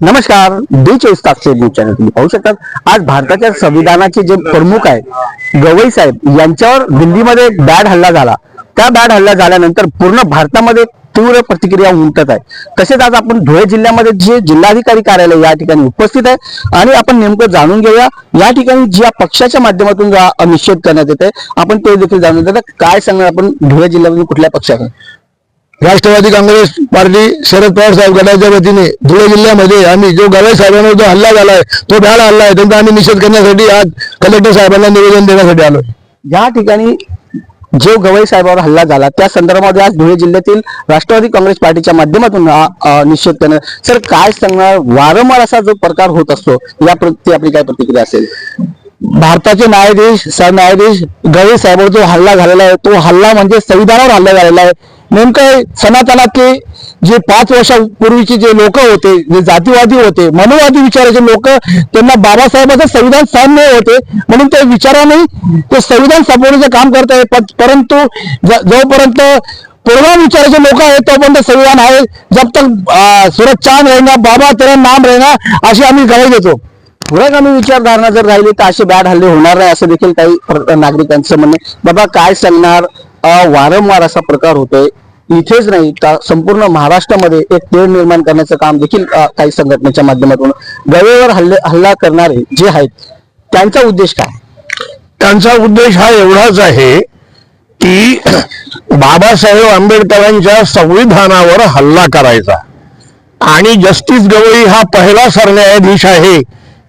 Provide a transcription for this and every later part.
नमस्कार डी चोवीस तास न्यूज चॅनल तुम्ही पाहू शकतात. आज भारताच्या संविधानाचे जे प्रमुख आहेत गवई साहेब यांच्यावर दिल्लीमध्ये बॅड हल्ला झाला. त्या बॅड हल्ला झाल्यानंतर पूर्ण भारतामध्ये तीव्र प्रतिक्रिया उमटत आहे. तसेच आज आपण धुळे जिल्ह्यामध्ये जे जिल्हाधिकारी कार्यालय या ठिकाणी उपस्थित आहे आणि आपण नेमकं जाणून घेऊया या ठिकाणी ज्या पक्षाच्या माध्यमातून जा निषेध करण्यात येत आहे आपण ते देखील जाणून घेऊया. काय सांगणार आपण धुळे जिल्ह्यामध्ये कुठल्या पक्षाकडे राष्ट्रवादी काँग्रेस पार्टी शरद पवार साहेब गटाच्या वतीने धुळे जिल्ह्यामध्ये आम्ही जो गवई साहेबांवर जो हल्ला झालाय तो भ्याड हल्ला आहे त्यांचा आम्ही निषेध करण्यासाठी आज कलेक्टर साहेबांना निवेदन देण्यासाठी आलोय. या ठिकाणी जो गवई साहेबावर हल्ला झाला त्या संदर्भामध्ये आज धुळे जिल्ह्यातील राष्ट्रवादी काँग्रेस पार्टीच्या माध्यमातून निषेध करण्यात सर काय सांगणार? वारंवार असा जो प्रकार होत असतो या प्रती आपली काय प्रतिक्रिया असेल? भारताचे न्यायाधीश सरन्यायाधीश गवई साहेबांवर जो हल्ला झालेला आहे तो हल्ला म्हणजे संविधानावर हल्ला झालेला आहे. नेमकं सनातनातले जे पाच वर्षापूर्वीचे जे लोक होते जे जातीवादी होते मनोवादी विचाराचे लोक त्यांना बाबासाहेबांचं संविधान सहन होते म्हणून ते विचाराने ते संविधान संपवण्याचं काम करत आहे परंतु ज- जोपर्यंत पूर्ण विचाराचे लोक आहेत तोपर्यंत संविधान आहे. जब तक अं, सूरज चांद रहेगा बाबा तेरा नाम रहेगा अशी आम्ही गवाही देतो. पुरोगामी विचारधारणा जर राहिली तर असे बॅड हल्ले होणार नाही असं देखील काही नागरिकांचं म्हणणे बाबा काय सांगणार? वारंवार असा प्रकार होतोय. इथेच नाही तर संपूर्ण महाराष्ट्रामध्ये एक तेढ निर्माण करण्याचं काम देखील काही संघटनेच्या माध्यमातून गवेवर हल्ले हल्ला करणारे जे आहेत त्यांचा उद्देश काय? त्यांचा उद्देश हा एवढाच आहे की बाबासाहेब आंबेडकरांच्या संविधानावर हल्ला करायचा. आणि जस्टिस गवई हा पहिला सरन्यायाधीश आहे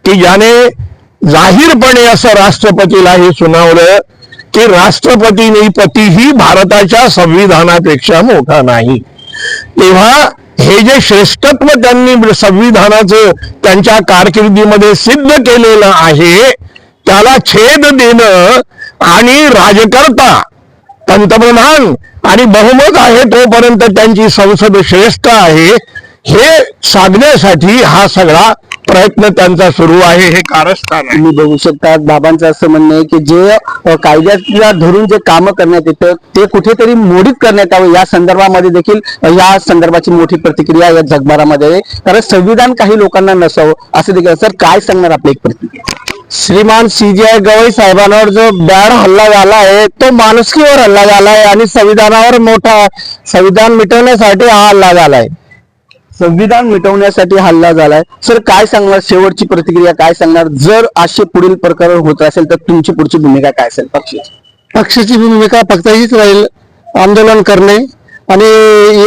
की ज्याने जाहीरपणे असं राष्ट्रपतीला हे सुनावलं की पती पतीही भारताच्या संविधानापेक्षा मोठा नाही. तेव्हा हे जे श्रेष्ठत्व त्यांनी संविधानाचं त्यांच्या कारकिर्दीमध्ये सिद्ध केलेलं आहे त्याला छेद देणं आणि राजकर्ता पंतप्रधान आणि बहुमत आहे तोपर्यंत त्यांची संसद श्रेष्ठ आहे हे साधण्यासाठी हा सगळा प्रयत्न त्यांचा सुरू आहे हे कारस्थान आहे. तुम्ही बघू शकता बाबांचं असं म्हणणं आहे की जे कायद्याला धरून जे कामं करण्यात येतं ते कुठेतरी मोडीत करण्यात यावं. या संदर्भामध्ये देखील या संदर्भाची मोठी प्रतिक्रिया या जगभरामध्ये आहे. कारण संविधान काही लोकांना नसावं असं देखील. सर काय सांगणार आपली एक प्रतिक्रिया? श्रीमान सीजीआय गवई साहेबांवर जो बॅड हल्ला झाला आहे तो माणुसकीवर हल्ला झाला आहे आणि संविधानावर मोठा संविधान मिटवण्यासाठी हा हल्ला झाला आहे. संविधान मिटवण्यासाठी हल्ला झालाय. सर काय सांगणार? शेवटची प्रतिक्रिया काय सांगणार? जर असे पुढील प्रकार होत असेल तर तुमची पुढची भूमिका काय असेल? पक्षाची. पक्षाची भूमिका फक्त हीच राहील. आंदोलन करणे आणि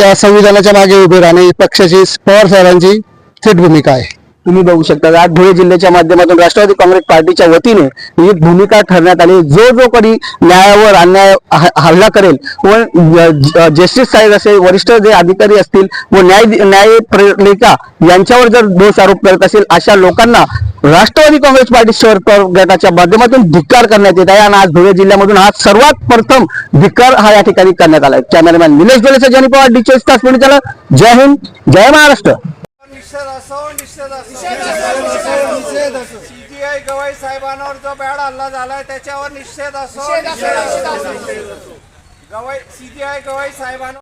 या संविधानाच्या मागे उभे राहणे पक्षाची पवार साहेबांची थेट भूमिका आहे. तुम्ही बघू शकता. आज धुळे जिल्ह्याच्या माध्यमातून राष्ट्रवादी काँग्रेस पार्टीच्या वतीने ही भूमिका ठरण्यात आली. जो जो कधी न्यायावर अन्याय हल्ला करेल व जस्टिस साहेब असेल वरिष्ठ जे अधिकारी असतील व न्याय न्याय प्रेरिका यांच्यावर जर दोष आरोप करत असेल अशा लोकांना राष्ट्रवादी काँग्रेस पार्टी शहर गटाच्या माध्यमातून धिक्कार करण्यात येत आहे. आणि आज धुळे जिल्ह्यामधून हा सर्वात प्रथम धिक्कार हा या ठिकाणी करण्यात आला आहे. कॅमेरामॅन निलेश डोलेचा जनी पवार डिचोईस तास त्याला जय हिंद जय महाराष्ट्र. निषेध असो निषेध असो सीजीआय गवाई साहेबांवर जो बॅड हल्ला झालाय त्याच्यावर निषेध असो गवाई सीजीआय गवाई साहेबांवर